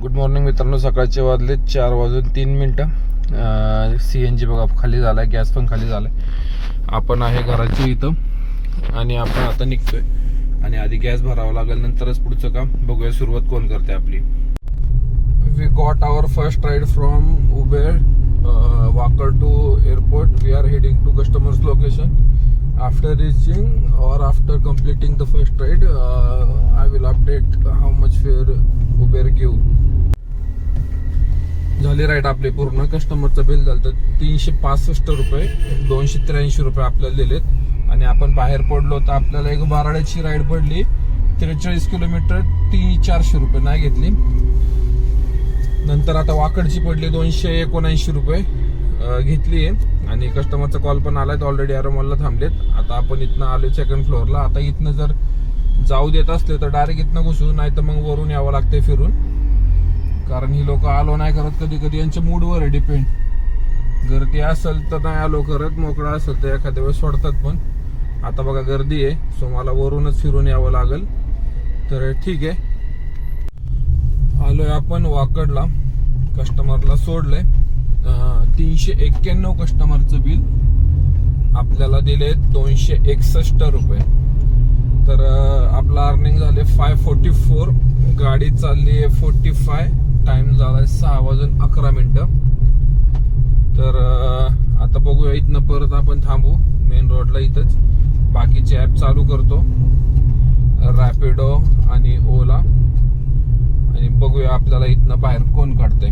Good morning मित्रांनो सकाळचे वाजले चार वाजून तीन मिनटं. सी एन जी बघा खाली झाला आहे गॅस पण खाली झाला आहे आपण आहे घराच्या इथं आणि आपण आता निघतोय. आणि आधी गॅस भरावा लागेल नंतरच पुढचं काम. बघूया सुरुवात कोण करते आपली. We got our first ride from Uber Wakad to airport we are heading to customer's location after reaching और after completing the first ride I will update how much fare Uber घेऊ give राईट राईड आपली पूर्ण कस्टमरचं bill झालं तर तीनशे पासष्ट रुपये दोनशे त्र्याऐंशी रुपये आपल्याला दिलेत. आणि आपण बाहेर पडलो तर आपल्याला एक बाराड्याची राईड पडली. त्रेचाळीस किलोमीटर ती चारशे रुपये नाही घेतली. नंतर आता वाकडची पडली दोनशे एकोणऐंशी रुपये घेतली आहे. आणि कस्टमरचा कॉल पण आलाय ऑलरेडी अरोमॉलला थांबलेत. आता आपण इथनं आलो सेकंड फ्लोअरला आता इथनं जर जाऊ देत असले तर डायरेक्ट इथनं घुसू नाही तर मग वरून यावं लागतंय फिरून. कारण ही लोक आलो नाही करत कधी कधी यांच्या मूडवर आहे डिपेंड गर्दी असेल तर नाही आलो करत मोकळा असेल तर एखाद्या वेळेस सोडतात पण. आता बघा गर्दी आहे सो मला वरूनच फिरून यावं लागेल. तर ठीक आहे. आलोय आपण वाकडला. कस्टमरला सोडलंय. तीनशे एक्क्याण्णव कस्टमरचं बिल आपल्याला दिले दोनशे एकसष्ट रुपये. तर आपला अर्निंग झाले फाय फोर्टी फोर गाडी चालली आहे फोर्टी फाय टाइम झाला सहा वाजून अकरा मिनटं. तर आता बघूया इथनं परत आपण थांबू मेन रोडला इथंच. बाकीचे ॲप चालू करतो. रॅपिडो आणि ओला आणि बघूया आपल्याला इथनं बाहेर कोण काढतंय.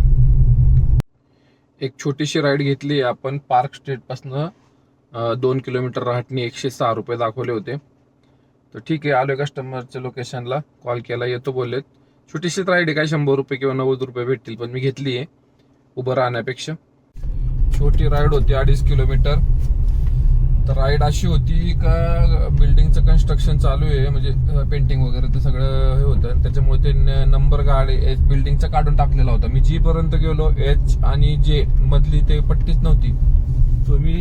एक छोटीशी राईड घेतली आपण. पार्क स्ट्रीट पासनं दोन किलोमीटर राहटनी एकशे सहा रुपये दाखवले होते. तर ठीक आहे आलोय कस्टमरच्या लोकेशनला कॉल केला येतो बोललेत. छोटीशी राईड आहे काय शंभर रुपये किंवा नव्वद रुपये भेटतील पण मी घेतली आहे. उभं राहण्यापेक्षा. छोटी राईड होती अडीच किलोमीटर. तर राईड अशी होती का बिल्डिंगचं कन्स्ट्रक्शन चालू आहे म्हणजे पेंटिंग वगैरे ते सगळं हे होतं. आणि त्याच्यामुळे ते नंबर गाडी बिल्डिंगचा काढून टाकलेला होता. मी जी पर्यंत गेलो एच आणि जे मधली ते पट्टीच नव्हती. तो मी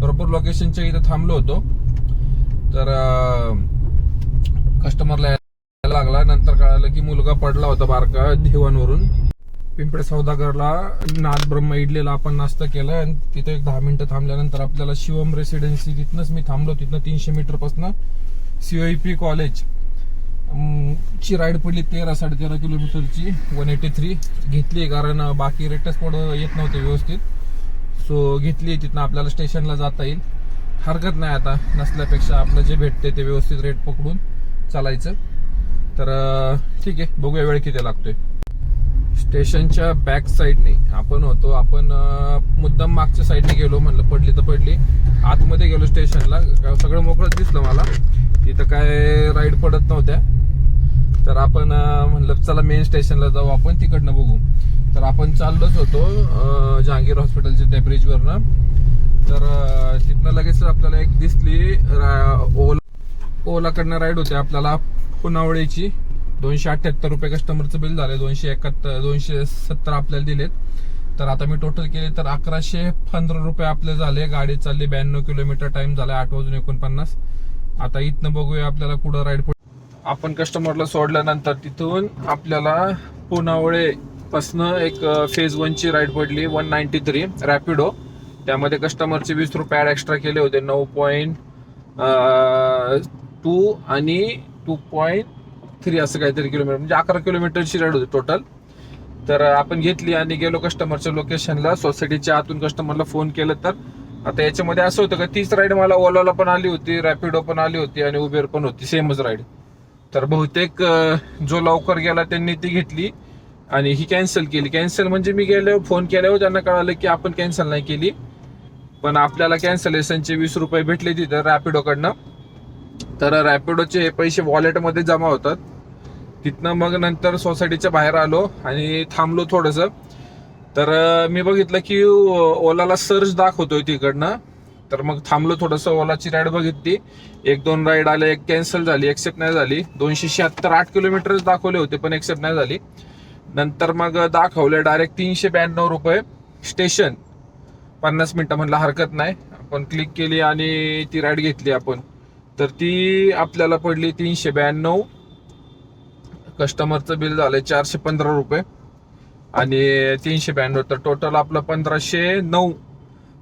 बरोबर लोकेशनच्या इथं थांबलो होतो. तर कस्टमरला लागला. नंतर कळालं की मुलगा पडला होता बारका देवांवरून पिंपळे सौदागरला नाथ ब्रह्म इडलेला आपण नाश्ता केला आणि तिथे एक दहा मिनिटं थांबल्यानंतर आपल्याला शिवम रेसिडेन्सी तिथनंच मी थांबलो तिथनं तीनशे मीटरपासून सीओपी कॉलेज ची राईड पडली तेरा साडेतेरा किलोमीटरची वन एटी थ्री घेतली कारण बाकी रेटच पड येत नव्हते व्यवस्थित. सो घेतली तिथनं आपल्याला स्टेशनला जाता येईल. हरकत नाही आता नसल्यापेक्षा आपलं जे भेटते ते व्यवस्थित रेट पकडून चालायचं. तर ठीक आहे बघूया वेळ किती लागतोय. स्टेशनच्या बॅक साईडने आपण होतो आपण मुद्दाम मागच्या साईडने गेलो म्हणलं पडली तर पडली. आतमध्ये गेलो स्टेशनला सगळं मोकळंच दिसलं मला. तिथं काय राईड पडत नव्हत्या. तर आपण म्हणलं चला मेन स्टेशनला जाऊ आपण तिकडनं बघू. तर आपण चाललोच होतो जहांगीर हॉस्पिटलच्या त्या ब्रिजवरनं तर तिथनं लगेच आपल्याला एक दिसली रा- ओला ओलाकडनं राईड होते आपल्याला. पुनावळीची दोनशे अठ्ठ्याहत्तर रुपये कस्टमरचं बिल झालं दोनशे एकाहत्तर दोनशे सत्तर आपल्याला दिलेत. तर आता मी टोटल केले तर अकराशे पंधरा रुपये आपले झाले. गाडी चालली ब्याण्णव किलोमीटर टाइम झाला आठ वाजून एकोणपन्नास. आता इथनं बघूया आपल्याला कुठं राईड आपण कस्टमरला सोडल्यानंतर तिथून आपल्याला पुनावळे पासनं एक फेज वनची राईड पडली वन नाईन्टी थ्री रॅपिडो त्यामध्ये कस्टमरचे वीस रुपये ॲड एक्स्ट्रा केले होते. नऊ पॉईंट टू आणि टू पॉईंट थ्री असं काहीतरी किलोमीटर म्हणजे अकरा किलोमीटरची राईड होती टोटल तर आपण घेतली आणि गेलो कस्टमरच्या लोकेशनला सोसायटीच्या आतून कस्टमरला फोन केलं तर. आता याच्यामध्ये असं होतं का तीच राईड मला ओलाला पण आली होती रॅपिडो पण आली होती आणि उबेर पण होती सेमच राईड तर बहुतेक जो लवकर गेला त्यांनी ती घेतली आणि ही कॅन्सल केली. कॅन्सल म्हणजे मी गेल्यावर फोन केल्यावर त्यांना कळालं की आपण कॅन्सल नाही केली. पण आपल्याला कॅन्सलेशनचे वीस रुपये भेटले तिथं रॅपिडोकडनं तर रॅपिडोचे पैसे वॉलेटमध्ये जमा होतात. तिथनं मग नंतर सोसायटीच्या बाहेर आलो आणि थांबलो थोडंसं. तर मी बघितलं की ओलाला सर्च दाखवतोय तिकडनं. तर मग थांबलो थोडंसं ओलाची राईड बघितली. एक दोन राईड आले एक कॅन्सल झाली एक्सेप्ट नाही झाली. दोनशे शहात्तर आठ किलोमीटरच दाखवले होते पण एक्सेप्ट नाही झाली. नंतर मग दाखवले डायरेक्ट तीनशे ब्याण्णव रुपये. स्टेशन पन्नास मिनिटं म्हणलं हरकत नाही. आपण क्लिक केली आणि ती राईड घेतली आपण. तर ती आपल्याला पडली तीनशे ब्याण्णव. कस्टमरचं बिल झालंय चारशे पंधरा रुपये. आणि तीनशे ब्याण्णव तर टोटल आपलं पंधराशे नऊ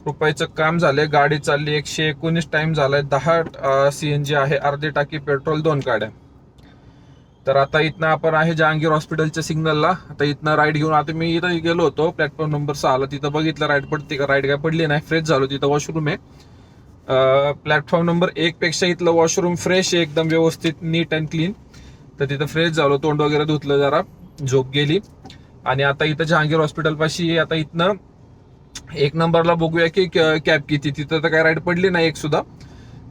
रुपयाचं काम झालंय. गाडी चालली एकशे एकोणीस टाइम झालाय दहा सी एन जी आहे अर्धी टाकी पेट्रोल दोन गाड्या. तर आता इथनं आपण आहे जहांगीर हॉस्पिटलच्या सिग्नलला आता इथनं राईड घेऊन आता मी इथं गेलो होतो. प्लॅटफॉर्म नंबर सहाला. तिथं बघितलं राईट पडते का? राईड काय पडली नाही. फ्रेश झालो तिथं वॉशरूम आहे. प्लॅटफॉर्म नंबर एक पेक्षा इथलं वॉशरूम फ्रेश आहे एकदम व्यवस्थित नीट अँड क्लीन तर तिथं फ्रेश झालो तोंड वगैरे धुतलं जरा झोप गेली. आणि आता इथं जहांगीर हॉस्पिटल पाशी आता इथनं एक नंबरला बघूया की कॅब किती. तिथं तर काय राईड पडली नाही एक सुद्धा.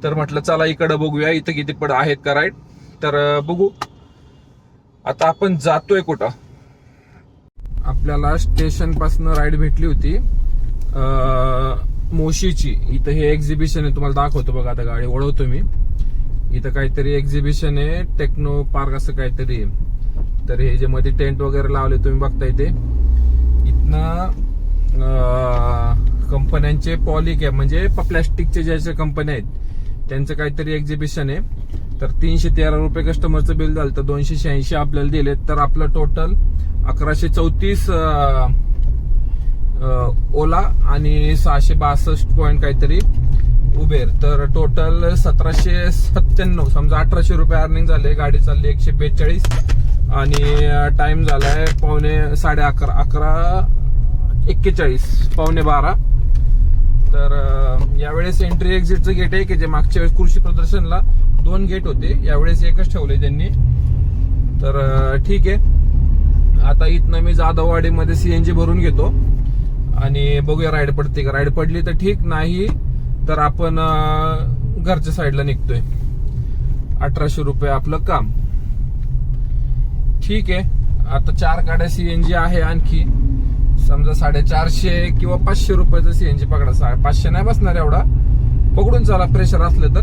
तर म्हटलं चला इकडं बघूया इथं किती पड आहेत का राईड तर बघू. आता आपण जातोय कुठं? आपल्याला स्टेशन पासन राईड भेटली होती. मोशीची. इथं हे एक्झिबिशन आहे तुम्हाला दाखवतो बघा आता गाडी ओळवतो मी. इथं काहीतरी एक्झिबिशन आहे टेक्नो पार्क असं काहीतरी आहे. तर हे जे मध्ये टेंट वगैरे लावले तुम्ही बघता इथे इथनं कंपन्यांचे पॉलिकॅब म्हणजे प्लॅस्टिकचे ज्या ज्या कंपन्या आहेत त्यांचं काहीतरी एक्झिबिशन आहे. तर तीनशे तेरा रुपये कस्टमरचं बिल झालं तर दोनशे शहाऐंशी आपल्याला दिले तर आपलं टोटल अकराशे चौतीस ओला आणि सहाशे बासष्ट पॉईंट काहीतरी उबेर तर टोटल सतराशे सत्त्याण्णव समजा अठराशे रुपये अर्निंग झाले गाडी चालली एकशे बेचाळीस आणि टाइम झालाय पावणे साडे अकरा अकरा एक्केचाळीस पावणे बारा. तर यावेळेस एंट्री एक्झिटचं गेट आहे की जे मागच्या वेळेस कृषी प्रदर्शनला दोन गेट होते यावेळेस एकच ठेवले त्यांनी. तर ठीक आहे. आता इथनं मी जाधववाडीमध्ये सीएनजी भरून घेतो. आणि बघूया राईड पडते का? राईड पडली तर ठीक नाही तर आपण घरच्या साईडला निघतोय. अठराशे रुपये आपलं काम. ठीक आहे. आता चार गाड्या सीएनजी आहे आणखी. समजा साडेचारशे किंवा पाचशे रुपयाचं सीएनजी पकडा. सा- पाचशे नाही बसणार एवढा. पकडून चला प्रेशर असलं तर.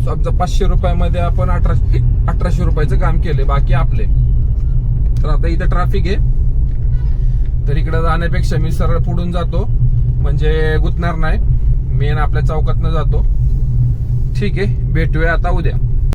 समजा पाचशे रुपयामध्ये आपण अठराशे अठराशे रुपयाचं काम केले बाकी आपले. तर आता इथं ट्रॅफिक आहे. तर इकडे जाण्यापेक्षा मी सरळ पुढून जातो. म्हणजे गुतणार नाही. मेन आपल्या चौकातनं जातो. ठीक आहे भेटूया आता उद्या.